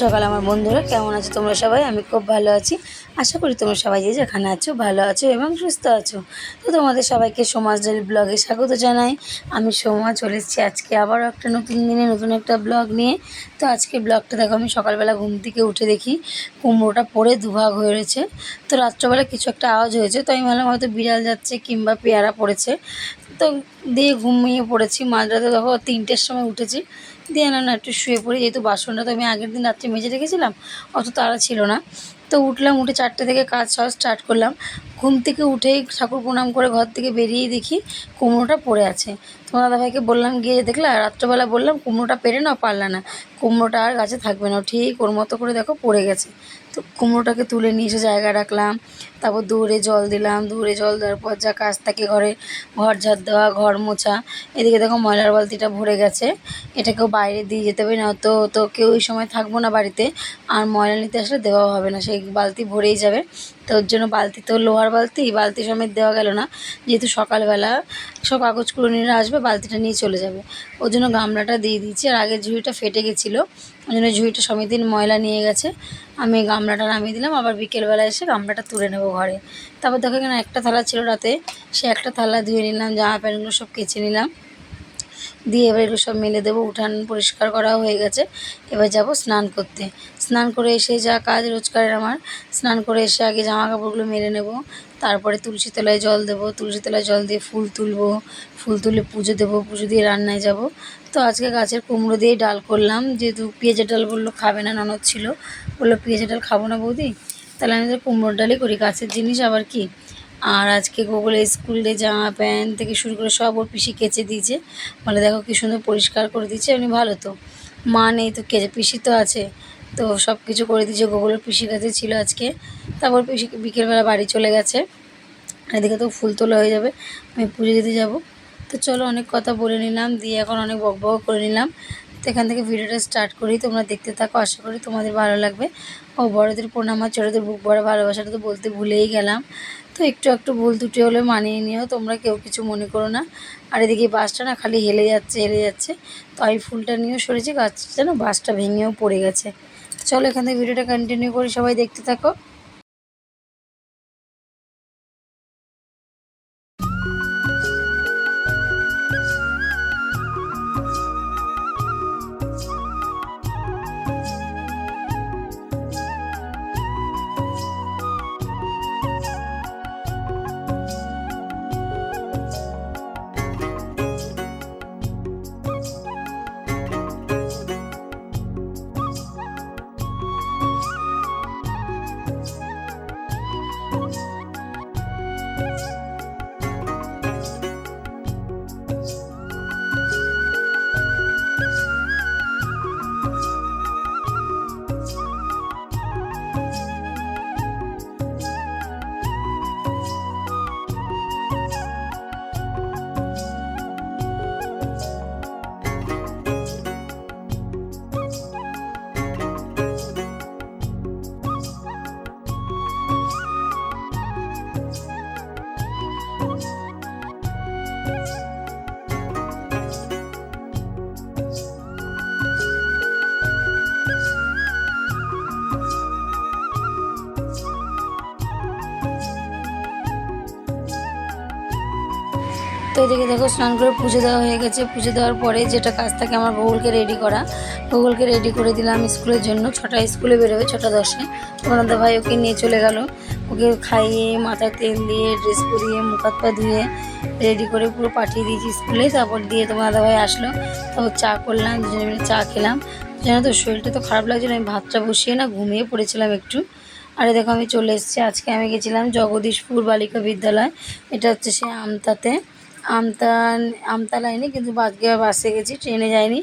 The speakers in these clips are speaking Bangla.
সকাল আমার বন্ধুরা, কেমন আছো তোমরা সবাই? আমি খুব ভালো আছি। আশা করি তোমরা সবাই যে যেখানে আছো ভালো আছো এবং সুস্থ আছো। তো তোমাদের সবাইকে সমাজ ব্লগে স্বাগত জানাই। আমি সোমা, চলে এসেছি আজকে আবারও একটা নতুন দিনে, নতুন একটা ব্লগ নিয়ে। তো আজকে ব্লগটা দেখো, আমি সকালবেলা ঘুম থেকে উঠে দেখি কুমড়োটা পড়ে দুভাগ হয়ে রয়েছে। তো রাত্রবেলা কিছু একটা আওয়াজ হয়েছে, তো আমি ভাবলাম হয়তো বিড়াল যাচ্ছে কিংবা পেয়ারা পড়েছে। তো দিয়ে ঘুমিয়ে পড়েছি। মাঝরাতে দেখো তিনটের সময় উঠেছি। দিয়ে না না, একটু শুয়ে পড়ি। যেহেতু বাসনটা তো আমি আগের দিন রাত্রে মেজে রেখেছিলাম, অত তাড়া ছিল না। তো উঠলাম, উঠে চারটে থেকে কাজ সব স্টার্ট করলাম। ঘুম থেকে উঠেই ঠাকুর প্রণাম করে ঘর থেকে বেরিয়ে দেখি কুমড়োটা পড়ে আছে। তোমার দাদাভাইকে বললাম, গিয়ে দেখলা? রাত্রবেলা বললাম, কুমড়োটা পেরে নাও, পারলা না। কুমড়োটা আর গাছে থাকবে না। ঠিক ওর মতো করে দেখো, পড়ে গেছে। তো কুমড়োটাকে তুলে নিয়ে এসে জায়গা রাখলাম, তারপর দূরে জল দিলাম দূরে জল দেওয়ার পর যা কাজ থাকে ঘরে ঘর ঝাড় দেওয়া, ঘর মোছা, এদিকে দেখো ময়লার বালতিটা ভরে গেছে, এটাকেও বাইরে দিয়ে যেতে হবে না তো তো কেউ ওই সময় থাকব না বাড়িতে, আর ময়লা নিতে আসলে দেওয়াও হবে না, সেই বালতি ভরেই যাবে, তো ওর জন্য বালতি তো লোহার বালতি বালতি সমেত দেওয়া গেল না, যেহেতু সকালবেলা সব কাগজ কুড়োনিরা আসবে, বালতিটা নিয়ে চলে যাবে, ওর জন্য গামলাটা দিয়ে দিয়েছি, আর আগের ঝুড়িটা ফেটে গেছিল ওই জন্য ঝুঁইটা সমিতির ময়লা নিয়ে গেছে। আমি গামলাটা নামিয়ে দিলাম, আবার বিকেলবেলা এসে গামলাটা তুলে নেব ঘরে। তারপর দেখো কেন একটা থালা ছিল রাতে, সে একটা থালা ধুয়ে নিলাম, জামা প্যান্টগুলো সব কেচে নিলাম। দিয়ে এবার এগুলো সব মেলে দেবো, উঠান পরিষ্কার করা হয়ে গেছে। এবার যাব স্নান করতে। স্নান করে এসে যা কাজ রোজগারের আমার, স্নান করে এসে আগে জামা কাপড়গুলো মেলে নেব। তারপরে তুলসী তলায় জল দেবো, তুলসী তলায় জল দিয়ে ফুল তুলবো, ফুল তুলে পুজো দেবো, পুজো দিয়ে রান্নায় যাব। তো আজকে গাছের কুমড়ো দিয়েই ডাল করলাম। যেহেতু পেঁয়াজের ডাল বলল খাবে না, ননদ ছিল। বলল, পেঁয়াজের ডাল খাব না বৌদি? তাহলে আমি তো কুমড়োর ডালই করি। গাছের জিনিস আবার কি? আর আজকে গোগুলো স্কুলে জামা প্যান্ট থেকে শুরু করে সব ওর পিসি কেচে দিয়েছে। বলে দেখো কী সুন্দর পরিষ্কার করে দিচ্ছে এমনি ভালো তো। মা নেই তো কেচে পিসি তো আছে। তো সব কিছু করে দিয়েছে গোগুলোর পিসির কাছে ছিল আজকে। তারপর পিসি বিকেলবেলা বাড়ি চলে গেছে। এদিকে তো ফুল তোলা হয়ে যাবে, আমি পুজো দিতে যাব। তো চলো অনেক কথা বলে নিলাম, দিয়ে এখন অনেক বক বক করে নিলাম। তো এখান থেকে ভিডিওটা স্টার্ট করি, তোমরা দেখতে থাকো, আশা করি তোমাদের ভালো লাগবে। ও বড়দের প্রণাম, আর ছোটোদের বুক বড় ভালোবাসাটা তো বলতে ভুলেই গেলাম। তো একটু একটু ভুল ত্রুটি হলে মানিয়ে নিও, তোমরা কেউ কিছু মনে করো না। আর এদিকে বাসটা না খালি হেলে যাচ্ছে হেলে যাচ্ছে। তো আমি ফুলটা নিয়েও সরেছি গাছটা যেন বাসটা ভেঙেও পড়ে গেছে। চলো এখান থেকে ভিডিওটা কন্টিনিউ করি, সবাই দেখতে থাকো। তো এদিকে দেখো স্নান করে পুজো দেওয়া হয়ে গেছে। পুজো দেওয়ার পরে যেটা কাজ থাকে আমার ভূগোলকে রেডি করা। ভূগোলকে রেডি করে দিলাম স্কুলের জন্য। ছটা স্কুলে বেরোবে, ছটা দশে। তোমাদের ভাই ওকে নিয়ে চলে গেল। ওকে খাইয়ে মাথায় তেল দিয়ে ড্রেস পরিয়ে মুখ হাত পা ধুয়ে রেডি করে পুরো পাঠিয়ে দিয়েছি স্কুলে। তারপর দিয়ে তোমার দাদা ভাই আসলো। তারপর চা করলাম, দুজনে মিলে চা খেলাম। জানো তো, শরীরটা তো খারাপ লাগছিল আমি ভাতটা বসিয়ে না ঘুমিয়ে পড়েছিলাম একটু। আরে দেখো, আমি চলে এসেছি। আজকে আমি গেছিলাম জগদীশপুর বালিকা বিদ্যালয়। এটা হচ্ছে সে আমতাতে। আমতা আমতা লাইনে কিন্তু আজকে বাসে গেছি, ট্রেনে যাইনি।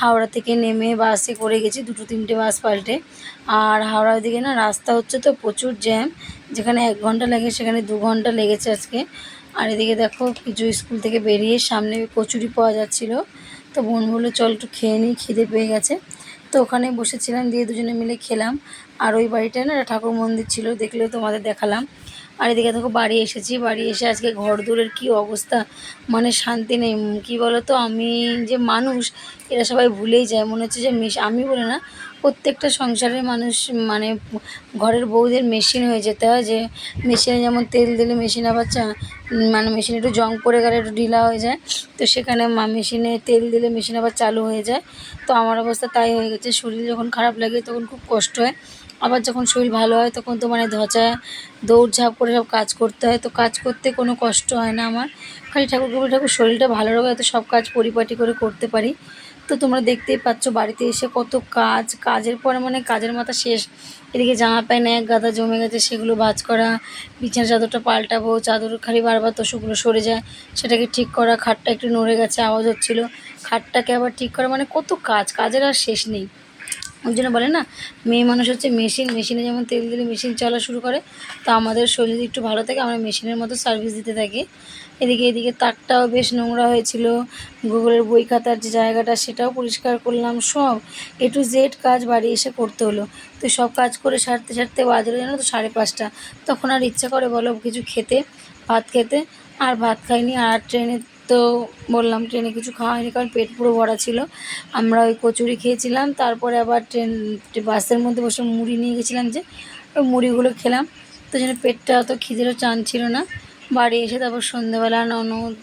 হাওড়া থেকে নেমে বাসে করে গেছি, দুটো তিনটে বাস পাল্টে। আর হাওড়ার দিকে না, রাস্তা হচ্ছে তো প্রচুর জ্যাম যেখানে এক ঘণ্টা লাগে, সেখানে দু ঘণ্টা লেগেছে আজকে। আর এদিকে দেখো, কিছু স্কুল থেকে বেরিয়ে সামনে কচুরি পাওয়া যাচ্ছিল। তো বোন বলল, চল একটু খেয়ে নিই খিদে পেয়ে গেছে। তো ওখানে বসেছিলাম, দিয়ে দুজনে মিলে খেলাম। আর ওই বাড়িটায় না ঠাকুর মন্দির ছিল, দেখলেও তোমাদের দেখালাম। আর এদিকে দেখো, বাড়ি এসেছি, বাড়ি এসে আজকে ঘর দূরের কী অবস্থা? মানে শান্তি নেই। কী বলো তো আমি যে মানুষ, এরা সবাই ভুলেই যায়। মনে হচ্ছে যে মেশ, আমি বলে না, প্রত্যেকটা সংসারের মানুষ মানে ঘরের বউদের মেশিন হয়ে যেতে হয় যে, মেশিনে যেমন তেল দিলে মেশিন আবার চা মানে মেশিনে একটু জং পড়ে গেলে একটু ঢিলা হয়ে যায়। তো সেখানে মেশিনে তেল দিলে মেশিন আবার চালু হয়ে যায়। তো আমার অবস্থা তাই হয়ে গেছে, শরীর যখন খারাপ লাগে তখন খুব কষ্ট হয়। আবার যখন শরীর ভালো হয় তখন তো মানে ধচা দৌড়ঝাঁপ করে সব কাজ করতে হয়। তো কাজ করতে কোনো কষ্ট হয় না আমার। খালি ঠাকুর কবি ঠাকুর শরীরটা ভালো রাখে তো সব কাজ পরিপাটি করে করতে পারি। তো তোমরা দেখতেই পাচ্ছ বাড়িতে এসে কত কাজ। কাজের পরে মানে কাজের মাথা শেষ। এদিকে জামা প্যান্ট এক গাদা জমে গেছে, সেগুলো ভাজ করা। বিছানা চাদরটা পাল্টাবো, চাদর খালি বারবার তোষকগুলো সরে যায়। সেটাকে ঠিক করা, খাটটা একটু নড়ে গেছে, আওয়াজ হচ্ছিল। খাটটাকে আবার ঠিক করা মানে কত কাজ, কাজের আর শেষ নেই। ওই জন্য বলে না, মেয়ে মানুষ হচ্ছে মেশিন মেশিনে যেমন তেল দিলে মেশিন চলা শুরু করে, তো আমাদের শরীর একটু ভালো থাকে, আমরা মেশিনের মতো সার্ভিস দিতে থাকি। এদিকে এদিকে তাকটাও বেশ নোংরা হয়েছিল, গুগলের বই খাতার যে জায়গাটা সেটাও পরিষ্কার করলাম, সব এ টু জেড কাজ বাড়ি এসে করতে হলো। তো সব কাজ করে সারতে সারতে বাজলো জানো তো সাড়ে পাঁচটা। তখন আর ইচ্ছা করে বলো কিছু খেতে, ভাত খেতে, আর ভাত খাইনি, আর ট্রেনে তো বললাম ট্রেনে কিছু খাওয়া হয়নি কারণ পেট পুরো ভরা ছিল। আমরা ওই কচুরি খেয়েছিলাম, তারপরে আবার ট্রেন, বাসের মধ্যে বসে মুড়ি নিয়ে গেছিলাম যে, ওই মুড়িগুলো খেলাম। তো জন্য পেটটা অত খিদেরও চান ছিল না। বাড়ি এসে তারপর সন্ধ্যেবেলা ননদ,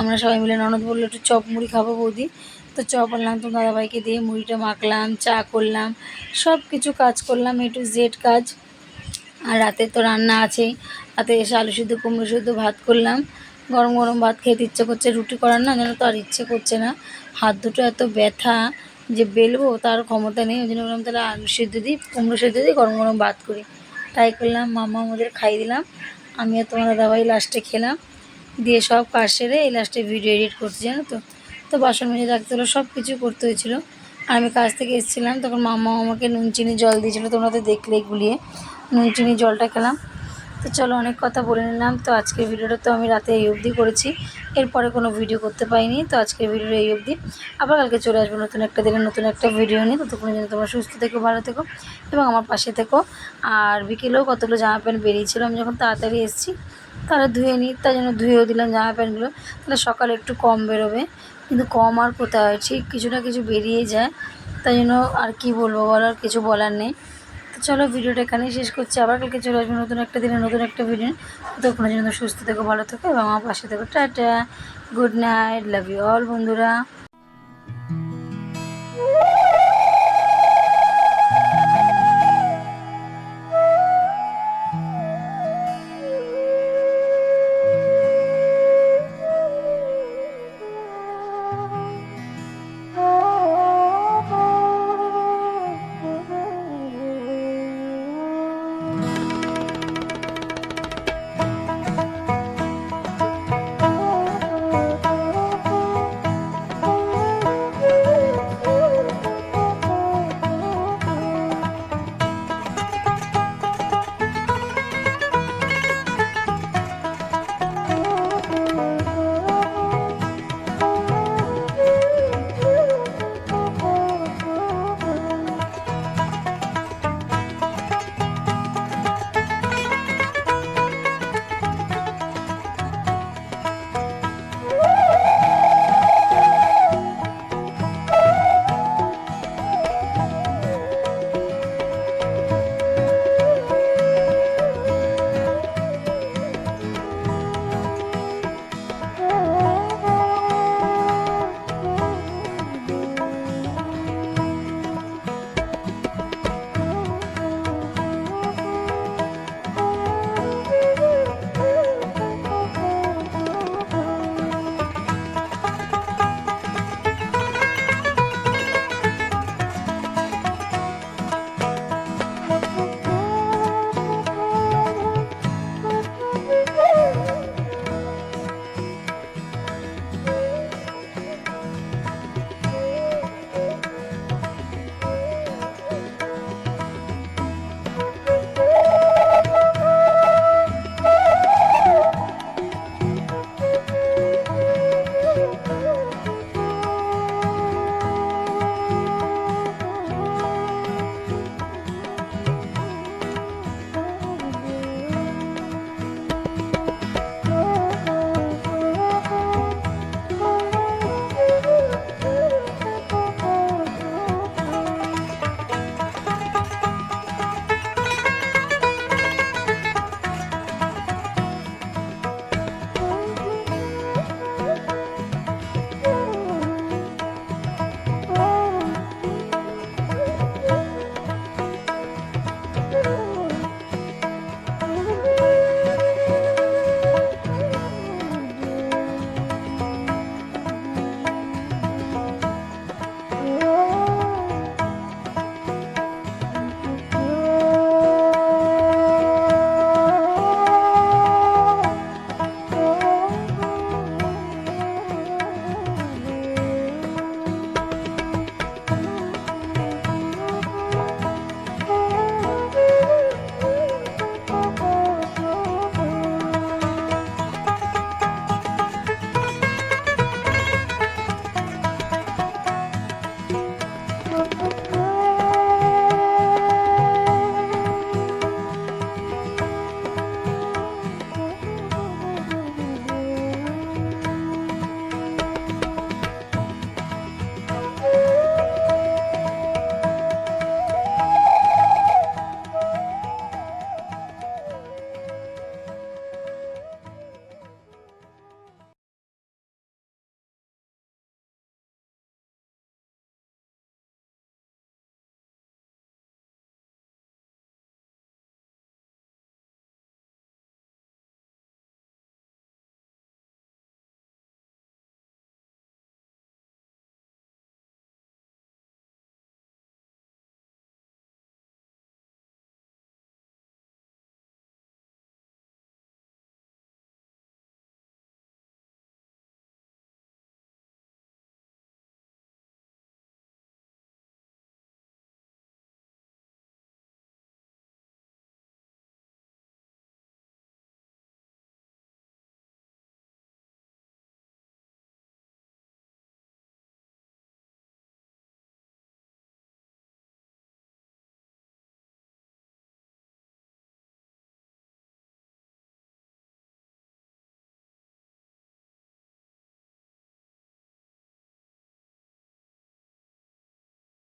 আমরা সবাই মিলে ননদ বলল, একটু চপ মুড়ি খাব বৌদি। তো চপ আনলাম, তো দাদাভাইকে দিয়ে মুড়িটা মাখলাম, চা করলাম সব কিছু কাজ করলাম, এ টু জেড কাজ। আর রাতে তো রান্না আছেই। রাতে এসে আলু সিদ্ধ, কুমড়ো সিদ্ধ ভাত করলাম। গরম গরম ভাত খেতে ইচ্ছে করছে, রুটি করার না, যেন তো আর ইচ্ছে করছে না। হাত দুটো এত ব্যথা যে বেলবো, তার ক্ষমতা নেই। ওই জন্য বললাম, তাহলে আলু সিদ্ধ দিই, কুমড়ো সেদ্ধ দিই গরম গরম ভাত করি। তাই করলাম মামা আমাদের খাই দিলাম। আমি আর তোমার দাদাভাই লাস্টে খেলাম। দিয়ে সব কাজ সেরে এই লাস্টে ভিডিও এডিট করছি, জানো তো? তো বাসন মেজে রাখতে হলো, সব কিছু করতে হয়েছিল। আর আমি কাজ থেকে এসেছিলাম, তখন মামা আমাকে নুন, চিনি, জল দিয়েছিলো, তোমরা তো দেখলেই গুলিয়ে। নুন, চিনি, জলটা খেলাম। তো চলো অনেক কথা বলে নিলাম। তো আজকের ভিডিওটা তো আমি রাতে এই অবধি করেছি। এরপরে কোনো ভিডিও করতে পাইনি তো আজকের ভিডিওটা এই অবধি। আবার কালকে চলে আসব নতুন একটা দিনে, নতুন একটা ভিডিও নিয়ে। ততক্ষণ যেন তোমরা সুস্থ থেকো, ভালো থেকো এবং আমার পাশে থেকো। আর বিকেলেও কতগুলো জামা প্যান্ট বেরিয়েছিল, আমি যখন তাড়াতাড়ি এসেছি, তারা ধুয়ে নিই তাই জন্য ধুয়েও দিলাম জামা প্যান্টগুলো। তাহলে সকালে একটু কম বেরোবে, কিন্তু কম আর কোথায়? ঠিক কিছু না কিছু বেরিয়ে যায়। তাই জন্য আর কি বলব বলার কিছু বলার নেই। চলো ভিডিওটা এখানেই শেষ করছি। আবার কালকে চলে আসব নতুন একটা দিনে, নতুন একটা ভিডিও তখন জন্য সুস্থ থেকো, ভালো থেকো এবং আমার পাশে থেকো। Tata, good night love you all বন্ধুরা।